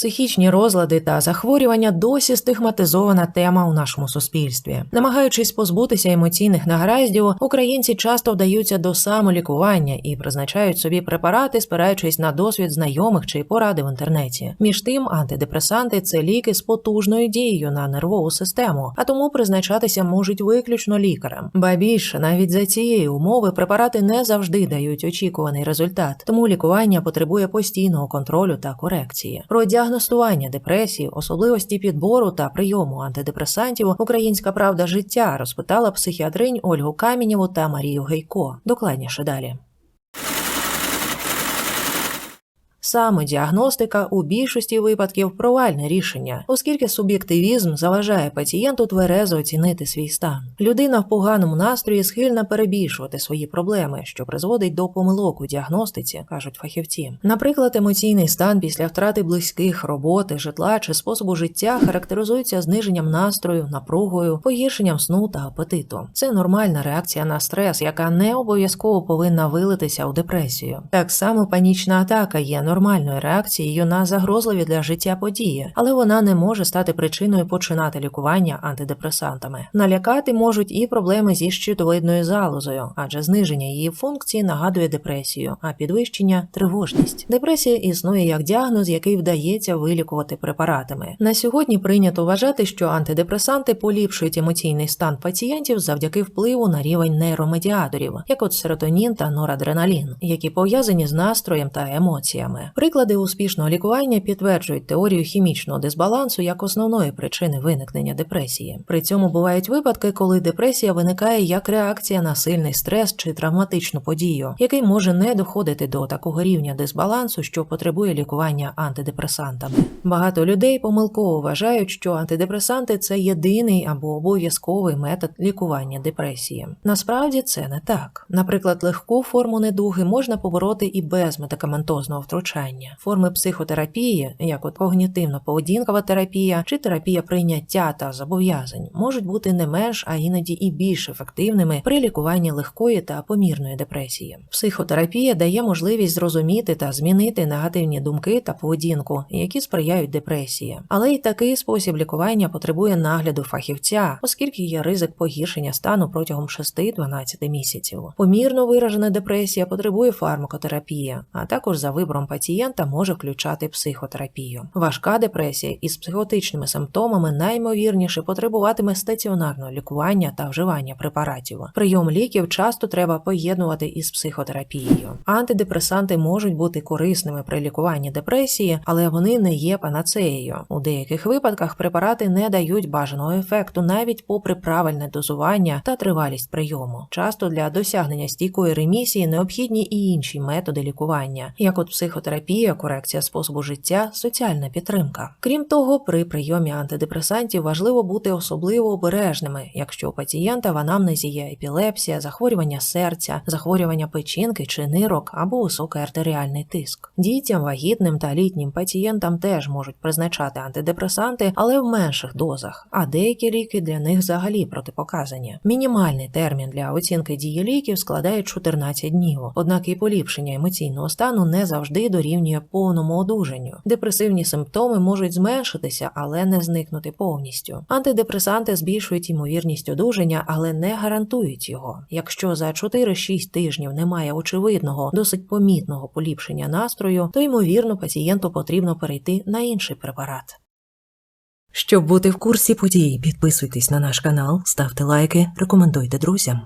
Психічні розлади та захворювання досі стигматизована тема у нашому суспільстві. Намагаючись позбутися емоційних нагараздів, українці часто вдаються до самолікування і призначають собі препарати, спираючись на досвід знайомих чи поради в інтернеті. Між тим, антидепресанти це ліки з потужною дією на нервову систему, а тому призначатися можуть виключно лікарем. Ба більше навіть за цієї умови препарати не завжди дають очікуваний результат, тому лікування потребує постійного контролю та корекції. Про діагностування депресії, особливості підбору та прийому антидепресантів Українська правда життя розпитала психіатринь Ольгу Камінєву та Марію Гейко. Докладніше далі. Самодіагностика у більшості випадків провальне рішення, оскільки суб'єктивізм заважає пацієнту тверезо оцінити свій стан. Людина в поганому настрої схильна перебільшувати свої проблеми, що призводить до помилок у діагностиці, кажуть фахівці. Наприклад, емоційний стан після втрати близьких, роботи, житла чи способу життя характеризується зниженням настрою, напругою, погіршенням сну та апетиту. Це нормальна реакція на стрес, яка не обов'язково повинна вилитися у депресію. Так само панічна атака є нормальною реакцією на загрозливі для життя події, але вона не може стати причиною починати лікування антидепресантами. Налякати можуть і проблеми зі щитовидною залозою, адже зниження її функції нагадує депресію, а підвищення тривожність. Депресія існує як діагноз, який вдається вилікувати препаратами. На сьогодні прийнято вважати, що антидепресанти поліпшують емоційний стан пацієнтів завдяки впливу на рівень нейромедіаторів, як от серотонін та норадреналін, які пов'язані з настроєм та емоціями. Приклади успішного лікування підтверджують теорію хімічного дисбалансу як основної причини виникнення депресії. При цьому бувають випадки, коли депресія виникає як реакція на сильний стрес чи травматичну подію, який може не доходити до такого рівня дисбалансу, що потребує лікування антидепресантами. Багато людей помилково вважають, що антидепресанти це єдиний або обов'язковий метод лікування депресії. Насправді це не так. Наприклад, легку форму недуги можна побороти і без медикаментозного втручання. Форми психотерапії, як от когнітивно-поведінкова терапія чи терапія прийняття та зобов'язань, можуть бути не менш, а іноді і більш ефективними при лікуванні легкої та помірної депресії. Психотерапія дає можливість зрозуміти та змінити негативні думки та поведінку, які сприяють депресії. Але й такий спосіб лікування потребує нагляду фахівця, оскільки є ризик погіршення стану протягом 6-12 місяців. Помірно виражена депресія потребує фармакотерапії, а також за вибором пацієнта може включати психотерапію. Важка депресія із психотичними симптомами наймовірніше потребуватиме стаціонарного лікування та вживання препаратів. Прийом ліків часто треба поєднувати із психотерапією. Антидепресанти можуть бути корисними при лікуванні депресії, але вони не є панацеєю. У деяких випадках препарати не дають бажаного ефекту навіть попри правильне дозування та тривалість прийому. Часто для досягнення стійкої ремісії необхідні і інші методи лікування, як от психотерапія, корекція способу життя, соціальна підтримка. Крім того, при прийомі антидепресантів важливо бути особливо обережними, якщо у пацієнта в анамнезі є епілепсія, захворювання серця, захворювання печінки чи нирок або високий артеріальний тиск. Дітям, вагітним та літнім пацієнтам теж можуть призначати антидепресанти, але в менших дозах, а деякі ліки для них взагалі протипоказані. Мінімальний термін для оцінки дії ліків складає 14 днів, однак і поліпшення емоційного стану не завжди дорівнює повному одужанню. Депресивні симптоми можуть зменшитися, але не зникнути повністю. Антидепресанти збільшують ймовірність одужання, але не гарантують його. Якщо за 4-6 тижнів немає очевидного, досить помітного поліпшення настрою, то ймовірно пацієнту потрібно перейти на інший препарат. Щоб бути в курсі подій, підписуйтесь на наш канал, ставте лайки, рекомендуйте друзям.